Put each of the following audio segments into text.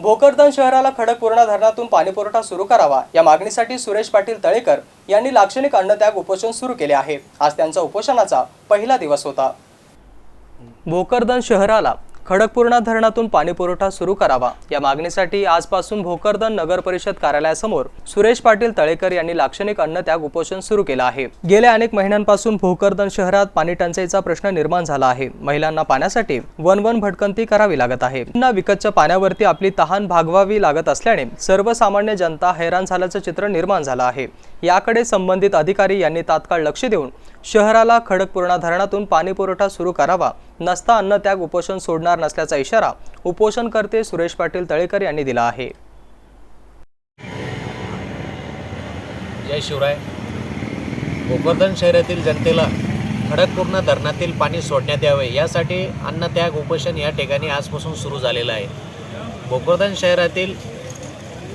भोकरदन शहराला खडकपूर्णा धरणातून पाणीपुरवठा सुरू करावा या मागणीसाठी सुरेश पाटील तळेकर यांनी लाक्षणिक अन्नत्याग उपोषण सुरू केले आहे. आज त्यांचा उपोषणाचा पहिला दिवस होता. भोकरदन शहराला खडकपूर्णा धरणातून पाणीपुरवठा सुरू करावा. या मागणीसाठी आजपासून भोकरदन नगर परिषद कार्यालयासमोर सुरेश पाटील तळेकर यांनी लाक्षणिक अन्नत्याग उपोषण सुरू केलं आहे. गेल्या अनेक महिन्यांपासून भोकरदन शहरात पाणी टंचाईचा प्रश्न निर्माण झाला आहे. महिलांना पाण्यासाठी वन वन भटकंती करावी लागत आहे. पुन्हा विकतच्या पाण्यावरती आपली तहान भागवावी लागत असल्याने सर्वसामान्य जनता हैराण झाल्याचं चित्र निर्माण झालं आहे. याकडे संबंधित अधिकारी यांनी तात्काळ लक्ष देऊन शहराला खडकपूर्णा धरणातून पाणीपुरवठा सुरू करावा नसता अन्नत्याग उपोषण सोडणार नसल्याचा इशारा उपोषणकर्ते सुरेश पाटील तळेकर यांनी दिला आहे. जय शिवराय. भोकरदन शहरातील जनतेला खडकपूर्ण धरणातील पाणी सोडण्यात यावे यासाठी अन्नत्याग उपोषण या ठिकाणी आजपासून सुरू झालेलं आहे. भोकरदन शहरातील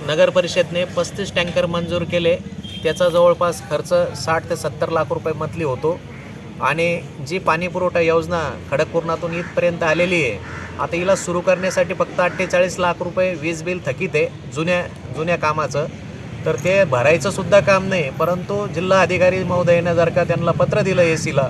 नगर परिषदने पस्तीस टँकर मंजूर केले. त्याचा जवळपास खर्च साठ ते सत्तर लाख रुपये मंथली होतो. आणि जी पाणीपुरवठा योजना खडकपूर्णातून इथपर्यंत आलेली आहे आता हिला सुरू करण्यासाठी फक्त अठ्ठेचाळीस लाख रुपये वीज बिल थकीत आहे जुन्या जुन्या कामाचं. तर ते भरायचंसुद्धा काम नाही परंतु जिल्हा अधिकारी महोदयानं जर का त्यांना पत्र दिलं ए सीला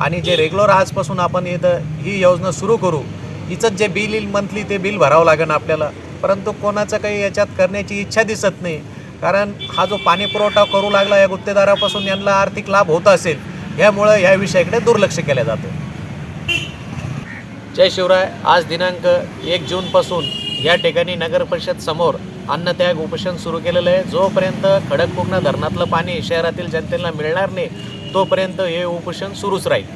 आणि जे रेग्युलर आजपासून आपण इथं ही योजना सुरू करू हिचं जे बिल येईल मंथली ते बिल भरावं लागेल आपल्याला. परंतु कोणाचं काही याच्यात करण्याची इच्छा दिसत नाही कारण हा जो पाणी पुरवठा करू लागला या गुत्तेदारापासून यांना आर्थिक लाभ होत असेल ह्यामुळं ह्या विषयाकडे दुर्लक्ष केलं जातं. जय शिवराय आज दिनांक एक जूनपासून या ठिकाणी नगर परिषद समोर अन्नत्याग उपोषण सुरू केलेलं आहे. जोपर्यंत खडकपूर्ण धरणातलं पाणी शहरातील जनतेला मिळणार नाही तोपर्यंत हे उपोषण सुरूच राहील.